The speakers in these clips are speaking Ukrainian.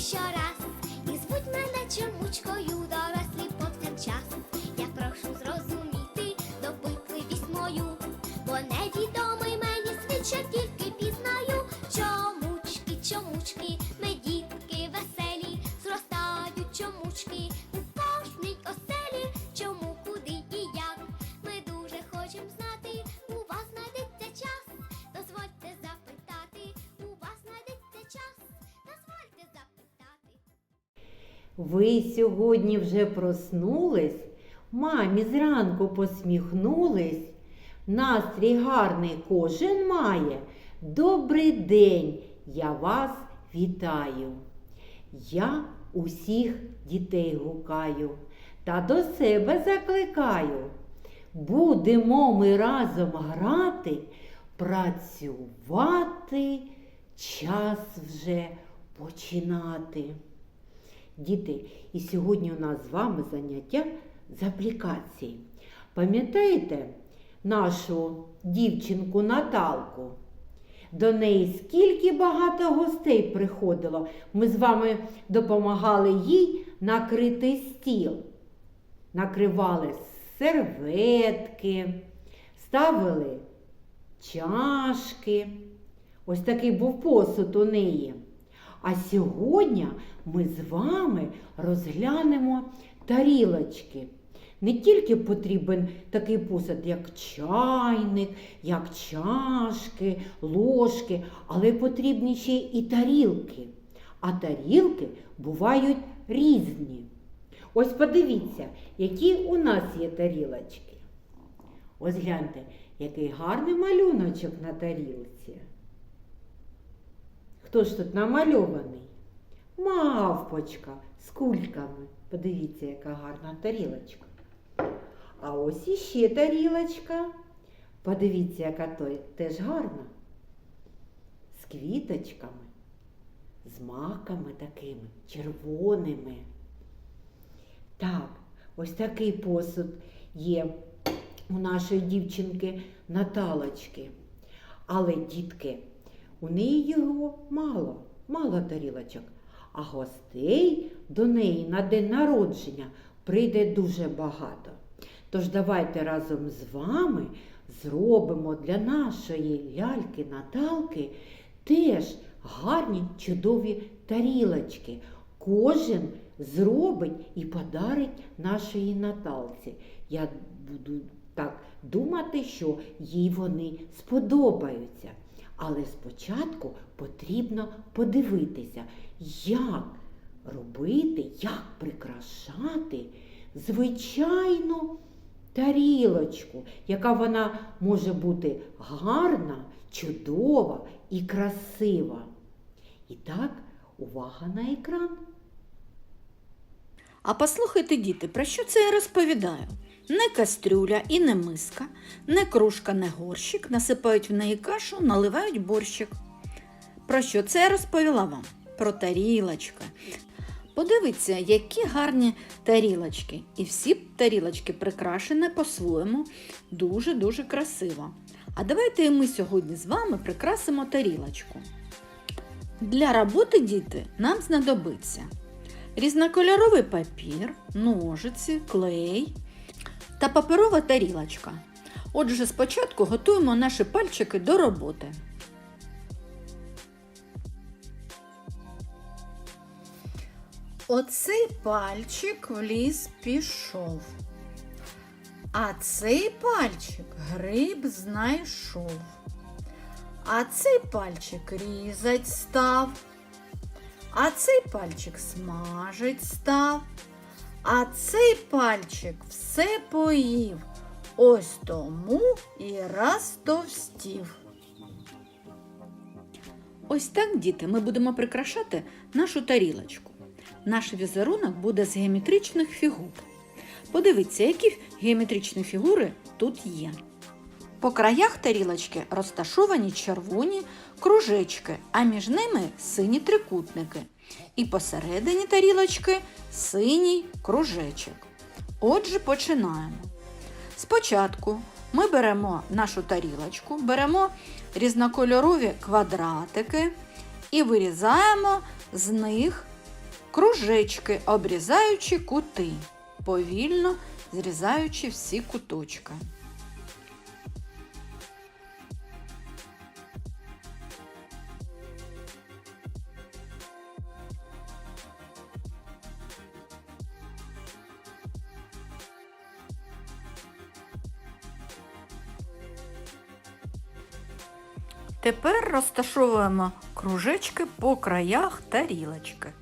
щораз. І звуть мене чомучкою, дорослі повсякчас. Я прошу зрозуміти допитливість мою, бо невідомий Ви сьогодні вже проснулись, мамі зранку посміхнулись. Настрій гарний кожен має. Добрий день, я вас вітаю. Я усіх дітей гукаю та до себе закликаю. Будемо ми разом грати, працювати, час вже починати. Діти, і сьогодні у нас з вами заняття з аплікації. Пам'ятаєте нашу дівчинку Наталку? До неї скільки багато гостей приходило. Ми з вами допомагали їй накрити стіл. Накривали серветки, ставили чашки. Ось такий був посуд у неї. А сьогодні ми з вами розглянемо тарілочки. Не тільки потрібен такий посуд, як чайник, як чашки, ложки, але потрібні ще і тарілки. А тарілки бувають різні. Ось подивіться, які у нас є тарілочки. Ось гляньте, який гарний малюночок на тарілці. Хто ж тут намальований? Мавпочка з кульками. Подивіться, яка гарна тарілочка. А ось іще тарілочка. Подивіться, яка той теж гарна. З квіточками, з маками такими, червоними. Так, ось такий посуд є у нашої дівчинки Наталочки. Але, дітки, у неї його мало, мало тарілочок, а гостей до неї на день народження прийде дуже багато. Тож давайте разом з вами зробимо для нашої ляльки Наталки теж гарні чудові тарілочки. Кожен зробить і подарить нашої Наталці. Я буду так думати, що їй вони сподобаються. Але спочатку потрібно подивитися, як робити, як прикрашати звичайну тарілочку, яка вона може бути гарна, чудова і красива. І так, увага на екран. А послухайте, діти, про що це я розповідаю? Не кастрюля і не миска, не кружка, не горщик, насипають в неї кашу, наливають борщик. Про що це я розповіла вам? Про тарілочка. Подивіться, які гарні тарілочки. І всі тарілочки прикрашені по-своєму дуже-дуже красиво. А давайте і ми сьогодні з вами прикрасимо тарілочку. Для роботи, діти, нам знадобиться різнокольоровий папір, ножиці, клей та паперова тарілочка. Отже, спочатку готуємо наші пальчики до роботи. Оцей пальчик в ліс пішов. А цей пальчик гриб знайшов. А цей пальчик різать став. А цей пальчик смажить став. А цей пальчик все поїв. Ось тому і розтовстів. Ось так, діти, ми будемо прикрашати нашу тарілочку. Наш візерунок буде з геометричних фігур. Подивіться, які геометричні фігури тут є. По краях тарілочки розташовані червоні кружечки, а між ними сині трикутники. І посередині тарілочки синій кружечок. Отже, починаємо. Спочатку ми беремо нашу тарілочку, беремо різнокольорові квадратики і вирізаємо з них кружечки, обрізаючи кути, повільно зрізаючи всі куточки. Тепер розташовуємо кружечки по краях тарілочки.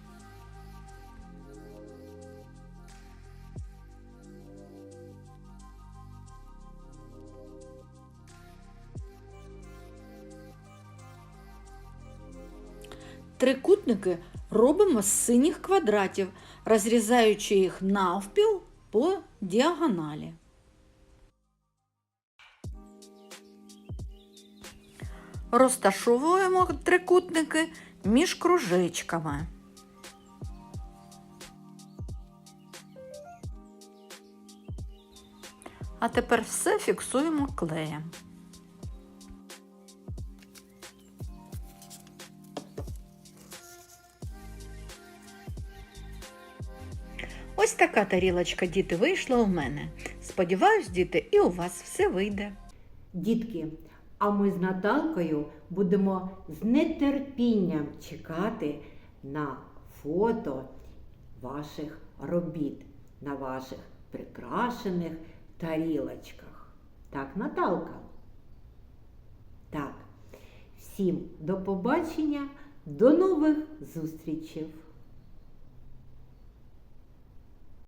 Трикутники робимо з синіх квадратів, розрізаючи їх навпіл по діагоналі. Розташовуємо трикутники між кружечками. А тепер все фіксуємо клеєм. Ось така тарілочка, діти, вийшла у мене. Сподіваюсь, діти, і у вас все вийде. Дітки, а ми з Наталкою будемо з нетерпінням чекати на фото ваших робіт, на ваших прикрашених тарілочках. Так, Наталка? Так. Всім до побачення, до нових зустрічей!